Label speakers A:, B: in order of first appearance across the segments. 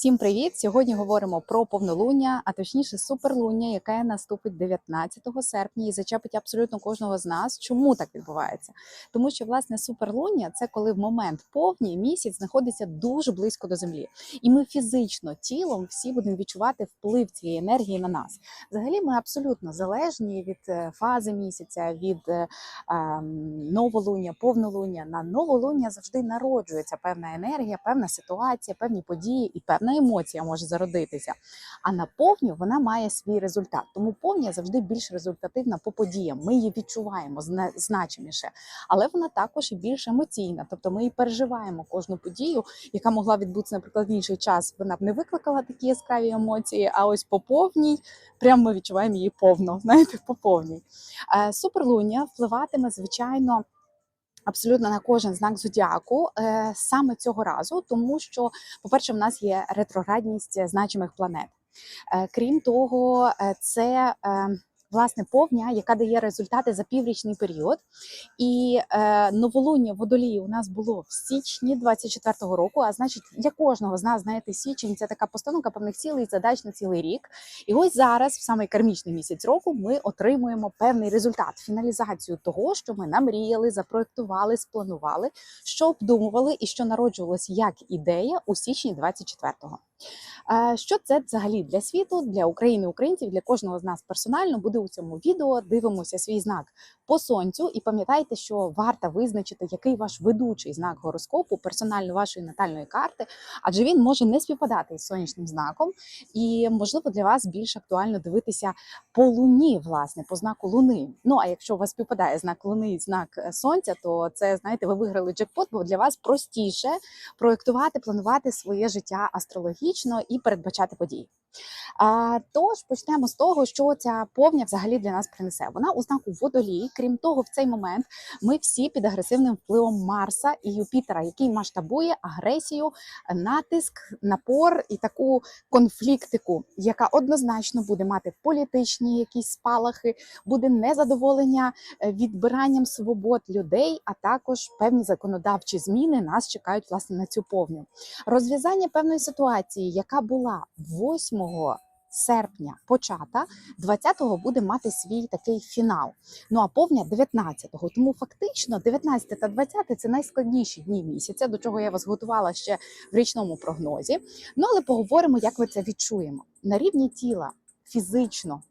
A: Всім привіт! Сьогодні говоримо про повнолуння, а точніше суперлуння, яке наступить 19 серпня і зачепить абсолютно кожного з нас. Чому так відбувається? Тому що власне суперлуння це коли в момент повні місяць знаходиться дуже близько до землі, і ми фізично тілом всі будемо відчувати вплив цієї енергії на нас. Взагалі, ми абсолютно залежні від е, фази місяця, від е, ем, новолуння, повнолуння. На новолуння завжди народжується певна енергія, певна ситуація, певні події і певна емоція може зародитися. А на повню вона має свій результат. Тому повня завжди більш результативна по подіям. Ми її відчуваємо зна- значиміше, але вона також і більш емоційна. Тобто ми і переживаємо кожну подію, яка могла відбутися, наприклад, в інший час. Вона б не викликала такі яскраві емоції. А ось по повній прямо ми відчуваємо її повно. Знаєте, по повній. Е, Суперлуння впливатиме, звичайно. Абсолютно на кожен знак зодіаку е, саме цього разу, тому що, по-перше, в нас є ретроградність значимих планет. Е, крім того, е, це е, власне повня, яка дає результати за піврічний період. І е, новолуння водолії у нас було в січні 24-го року. А значить, для кожного з нас, знаєте, січень це така постановка певних цілей, задач на цілий рік. І ось зараз, в самий кармічний місяць року, ми отримуємо певний результат, фіналізацію того, що ми намріяли, запроектували, спланували, що обдумували і що народжувалось як ідея у січні 24-го. Що це взагалі для світу, для України, українців, для кожного з нас персонально буде у цьому відео. Дивимося свій знак по сонцю, і пам'ятайте, що варто визначити, який ваш ведучий знак гороскопу, персонально вашої натальної карти, адже він може не співпадати із сонячним знаком, і можливо для вас більш актуально дивитися по луні, власне, по знаку луни. Ну а якщо у вас співпадає знак луни і знак е, сонця, то це знаєте, ви виграли джекпот, бо для вас простіше проектувати, планувати своє життя астрологічно і передбачати події. Тож почнемо з того, що ця повня взагалі для нас принесе. Вона у знаку водолій. Крім того, в цей момент ми всі під агресивним впливом Марса і Юпітера, який масштабує агресію, натиск, напор і таку конфліктику, яка однозначно буде мати політичні якісь спалахи, буде незадоволення е, відбиранням свобод людей, а також певні законодавчі зміни нас чекають власне на цю повню. Розв'язання певної ситуації, яка була 8 серпня почата, 20-го буде мати свій такий фінал. Ну а повня 19-го. Тому фактично 19 та 20 це найскладніші дні місяця, до чого я вас готувала ще в річному прогнозі. Ну але поговоримо, як ви це відчуємо на рівні тіла. Фізично,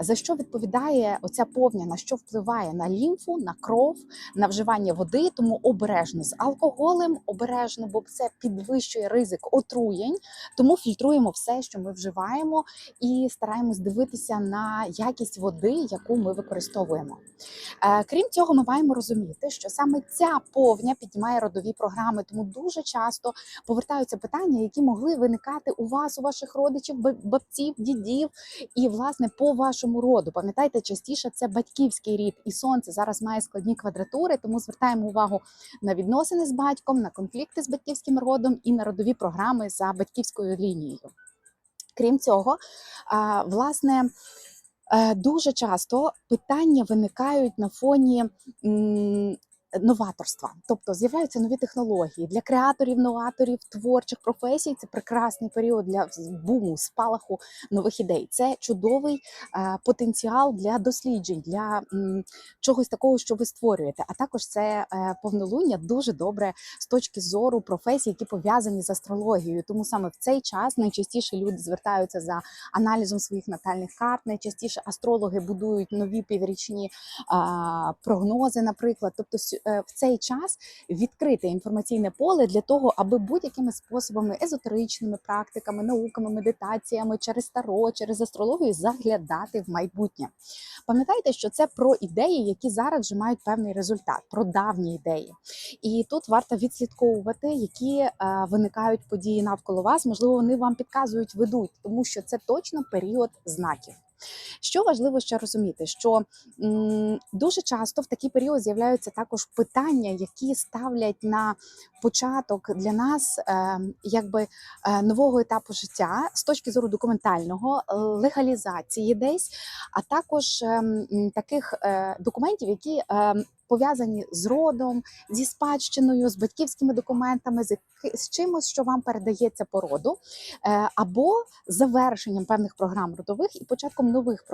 A: за що відповідає оця повня, на що впливає? На лімфу, на кров, на вживання води, тому обережно з алкоголем, обережно, бо це підвищує ризик отруєнь. Тому фільтруємо все, що ми вживаємо, і стараємось дивитися на якість води, яку ми використовуємо. Е, Крім цього, ми маємо розуміти, що саме ця повня піднімає родові програми, тому дуже часто повертаються питання, які могли виникати у вас, у ваших родичів, бабців, дідів, і власне по вашому роду. Пам'ятайте, частіше це батьківський рід, і сонце зараз має складні квадратури, тому звертаємо увагу на відносини з батьком, на конфлікти з батьківським родом і на родові програми за батьківською лінією. Крім цього, власне. е, Дуже часто питання виникають на фоні новаторства, тобто з'являються нові технології для креаторів, новаторів, творчих професій. Це прекрасний період для буму, спалаху нових ідей. Це чудовий е, потенціал для досліджень, для чогось такого, що ви створюєте. А також це е, повнолуння дуже добре з точки зору професій, які пов'язані з астрологією. Тому саме в цей час найчастіше люди звертаються за аналізом своїх натальних карт. Найчастіше астрологи будують нові піврічні прогнози, наприклад. Тобто, в цей час відкрите інформаційне поле для того, аби будь-якими способами, езотеричними практиками, науками, медитаціями через таро, через астрологію заглядати в майбутнє. Пам'ятайте, що це про ідеї, які зараз вже мають певний результат, про давні ідеї. І тут варто відслідковувати, які е, виникають події навколо вас. Можливо, вони вам підказують, ведуть, тому що це точно період знаків. Що важливо ще розуміти, що м, дуже часто в такий період з'являються також питання, які ставлять на початок для нас е, якби е, нового етапу життя з точки зору документального е, легалізації десь, а також е, таких е, документів, які е, пов'язані з родом, зі спадщиною, з батьківськими документами, з, чимось, що вам передається по роду, е, або завершенням певних програм родових і початком нових програм.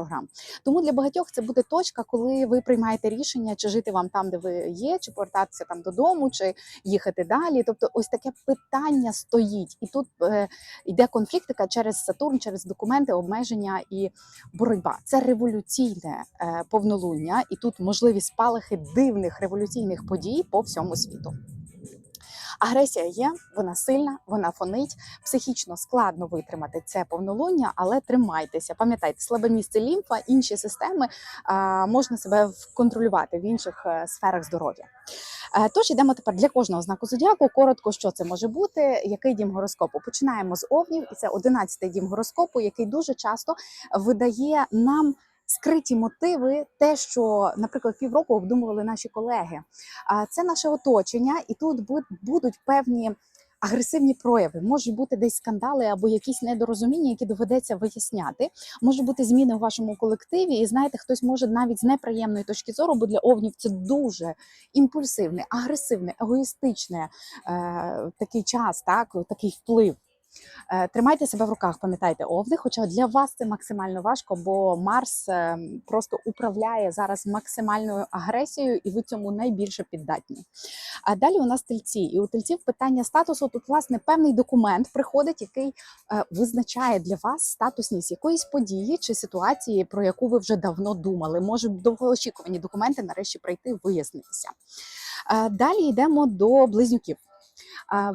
A: Тому для багатьох це буде точка, коли ви приймаєте рішення, чи жити вам там, де ви є, чи повертатися там додому, чи їхати далі. Тобто, ось таке питання стоїть, і тут е, йде конфліктика через Сатурн, через документи, обмеження і боротьба. Це революційне е, повнолуння, і тут можливі спалахи дивних революційних подій по всьому світу. Агресія є, вона сильна, вона фонить. Психічно складно витримати це повнолуння, але тримайтеся. Пам'ятайте, слабе місце лімфа, інші системи можна себе контролювати в інших е, сферах здоров'я. Е, Тож йдемо тепер для кожного знаку зодіаку. Коротко, що це може бути, який дім гороскопу. Починаємо з овнів, і це 11-й дім гороскопу, який дуже часто видає нам. Скриті мотиви, те, що, наприклад, півроку обдумували наші колеги. А це наше оточення, і тут будуть певні агресивні прояви. Можуть бути десь скандали або якісь недорозуміння, які доведеться виясняти. Може бути зміни у вашому колективі, і знаєте, хтось може навіть з неприємної точки зору, бо для овнів це дуже імпульсивний, агресивний, егоїстичний е, такий час, так такий вплив. Е, Тримайте себе в руках, пам'ятайте овни. Хоча для вас це максимально важко, бо Марс е, просто управляє зараз максимальною агресією, і ви цьому найбільше піддатні. А далі у нас тельці, і у тельців питання статусу тут власне певний документ приходить, який е, визначає для вас статусність якоїсь події чи ситуації, про яку ви вже давно думали. Може довгоочікувані документи нарешті прийти вияснитися. Далі йдемо до близнюків.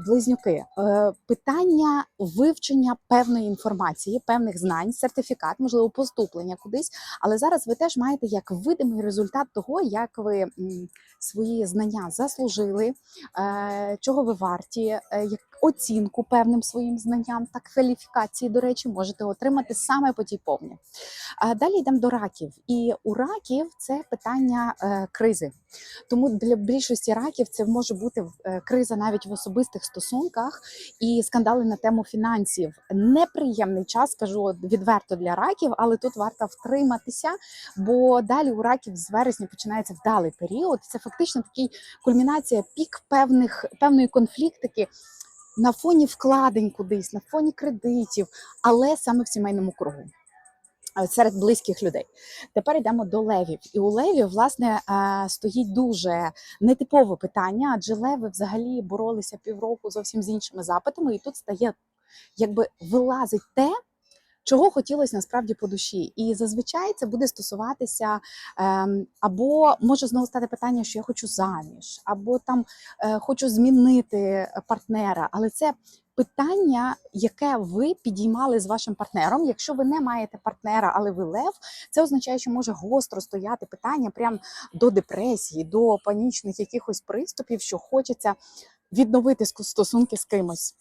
A: Близнюки, Е, питання вивчення певної інформації, певних знань, сертифікат, можливо, поступлення кудись. Але зараз ви теж маєте як видимий результат того, як ви свої знання заслужили, е, чого ви варті, е, як оцінку певним своїм знанням та кваліфікації, до речі, можете отримати саме по тій повні. Далі йдемо до раків. І у раків це питання е, кризи. Тому для більшості раків це може бути е, криза навіть в особистих стосунках і скандали на тему фінансів. Неприємний час, скажу відверто для раків, але тут варто втриматися, бо далі у раків з вересня починається вдалий період. Це фактично такий кульмінація пік певних певної конфліктики. На фоні вкладень кудись, на фоні кредитів, але саме в сімейному кругу е, серед близьких людей. Тепер йдемо до левів. І у левів, власне, е, стоїть дуже нетипове питання, адже леви взагалі боролися півроку зовсім з іншими запитами, і тут стає, якби вилазить те. Чого хотілося насправді по душі, і зазвичай це буде стосуватися ем, або може знову стати питання, що я хочу заміж, або там е, хочу змінити партнера, але це питання, яке ви підіймали з вашим партнером. Якщо ви не маєте партнера, але ви лев, це означає, що може гостро стояти питання прямо до депресії, до панічних якихось приступів, що хочеться відновити стосунки з кимось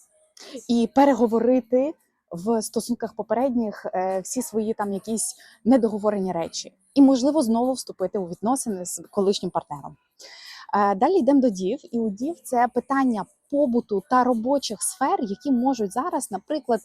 A: і переговорити в стосунках попередніх е, всі свої там якісь недоговорені речі, і можливо знову вступити у відносини з колишнім партнером. Е, Далі йдемо до дів, і у дів це питання побуту та робочих сфер, які можуть зараз, наприклад,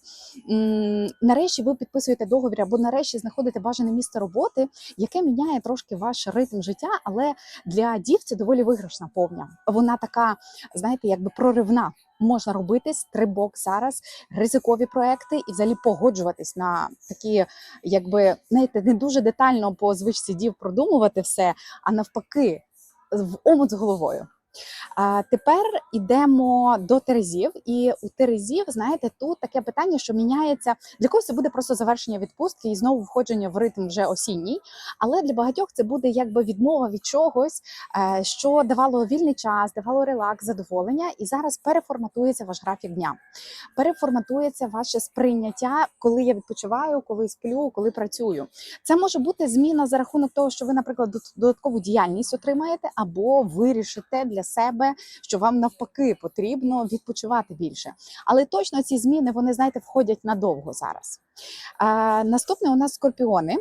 A: нарешті ви підписуєте договір або нарешті знаходите бажане місце роботи, яке міняє трошки ваш ритм життя, але для дів це доволі виграшна повня. Вона така, знаєте, якби проривна. Можна робити стрибок зараз, ризикові проекти і взагалі погоджуватись на такі, якби знаєте, не дуже детально по звичці дів продумувати все, а навпаки, в омут з головою. А тепер йдемо до Терезів, і у Терезів, знаєте, тут таке питання, що міняється для когось це буде просто завершення відпустки і знову входження в ритм вже осінній. Але для багатьох це буде якби відмова від чогось, е, що давало вільний час, давало релакс, задоволення, і зараз переформатується ваш графік дня. Переформатується ваше сприйняття, коли я відпочиваю, коли сплю, коли працюю. Це може бути зміна за рахунок того, що ви, наприклад, додаткову діяльність отримаєте, або вирішите для себе, що вам навпаки потрібно відпочивати більше. Але точно ці зміни вони знаєте входять надовго зараз. А, наступне у нас скорпіони.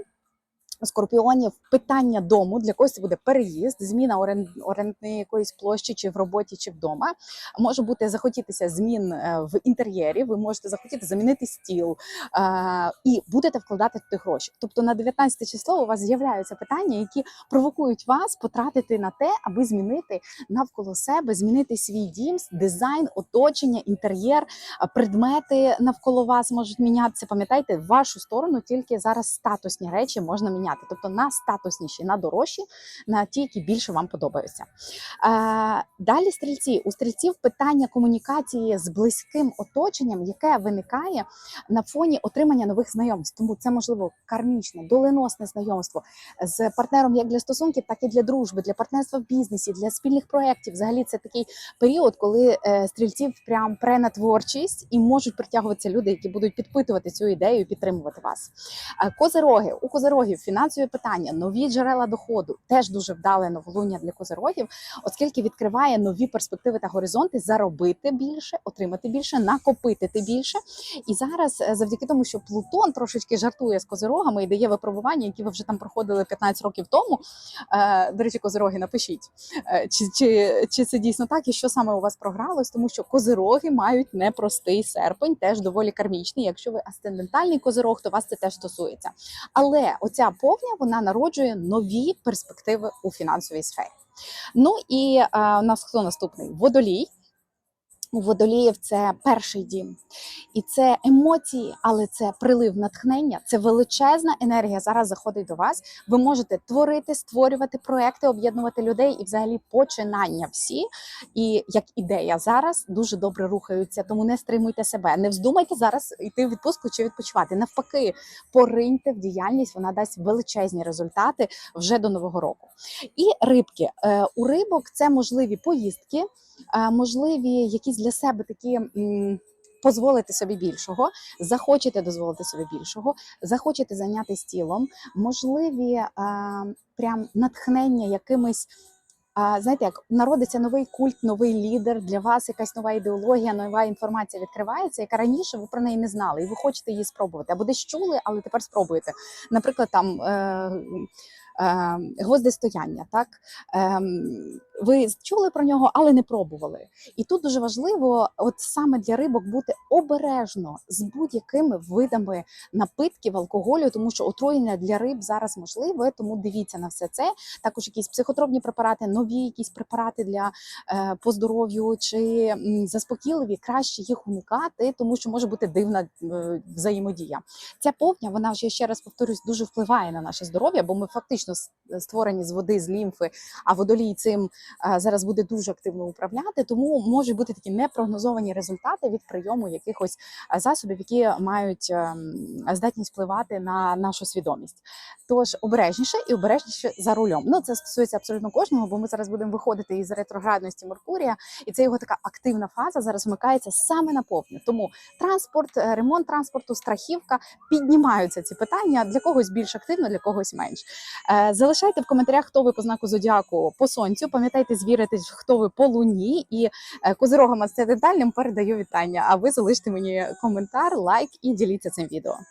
A: Скорпіонів питання дому для когось це буде переїзд, зміна орен- орендної якоїсь площі, чи в роботі, чи вдома. Може бути захотітися змін е, в інтер'єрі. Ви можете захотіти замінити стіл е, і будете вкладати туди гроші. Тобто на 19 число у вас з'являються питання, які провокують вас потратити на те, аби змінити навколо себе, змінити свій дім, дизайн, оточення, інтер'єр, предмети навколо вас можуть мінятися. Пам'ятайте, в вашу сторону тільки зараз статусні речі можна міняти, тобто на статусніші, на дорожчі, на ті, які більше вам подобаються. Е, далі стрільці у стрільців питання комунікації з близьким оточенням, яке виникає на фоні отримання нових знайомств. Тому це можливо кармічне, доленосне знайомство з партнером як для стосунків, так і для дружби, для партнерства в бізнесі, для спільних проєктів. Взагалі, це такий період, коли е, стрільців прям пре на творчість і можуть притягуватися люди, які будуть підпитувати цю ідею і підтримувати вас. Е, Козироги у козирогів фінансові питання, нові джерела доходу теж дуже вдале новолуння для козирогів, оскільки відкриває нові перспективи та горизонти заробити більше, отримати більше, накопити більше. І зараз, е, завдяки тому, що Плутон трошечки жартує з козирогами і дає випробування, які ви вже там проходили 15 років тому. Е, До речі, козироги, напишіть, е, чи, чи, чи це дійсно так, і що саме у вас програлось, тому що козироги мають непростий серпень, теж доволі кармічний. Якщо ви асцендентальний козирог, то вас це теж стосується. Але оця повня вона народжує нові перспективи у фінансовій сфері. Ну і е, у нас хто наступний? Водолій. У водоліїв це перший дім, і це емоції, але це прилив натхнення, це величезна енергія. Зараз заходить до вас. Ви можете творити, створювати проекти, об'єднувати людей і взагалі починання всі. І як ідея зараз дуже добре рухаються. Тому не стримуйте себе, не вздумайте зараз йти в відпустку чи відпочивати. Навпаки, пориньте в діяльність, вона дасть величезні результати вже до нового року. І рибки Е, у рибок це можливі поїздки, е, можливі якісь для себе такі. Позволити собі більшого, захочете дозволити собі більшого, захочете зайнятися тілом, можливі е, прям натхнення якимись. А знаєте, як народиться новий культ, новий лідер для вас, якась нова ідеологія, нова інформація відкривається, яка раніше ви про неї не знали, і ви хочете її спробувати. Або десь чули, але тепер спробуєте. Наприклад, там е, е, гвоздистояння, так е, ви чули про нього, але не пробували. І тут дуже важливо, от саме для рибок, бути обережно з будь-якими видами напитків, алкоголю, тому що отруєння для риб зараз можливе. Тому дивіться на все це. Також якісь психотропні препарати, нові якісь препарати для е, по здоров'ю чи заспокійливі, краще їх уникати, тому що може бути дивна е, взаємодія. Ця повня, вона вже ще раз повторюсь, дуже впливає на наше здоров'я, бо ми фактично створені з води, з лімфи, а водолій цим зараз буде дуже активно управляти. Тому можуть бути такі непрогнозовані результати від прийому якихось е, засобів, які мають ем, здатність впливати на нашу свідомість. Тож обережніше і обережніше за рулем. Ну це стосується абсолютно кожного, бо ми зараз будемо виходити із ретроградності Меркурія, і це його така активна фаза зараз вмикається саме на повню. Тому транспорт, е, ремонт транспорту, страхівка піднімаються ці питання для когось більш активно, для когось менш. Е, Залишайте в коментарях, хто ви по знаку зодіаку по сонцю. Пам'ятайте, звірити, хто ви по луні, і е, козирогам асцендентальним передаю вітання. А ви залиште мені коментар, лайк і діліться цим відео.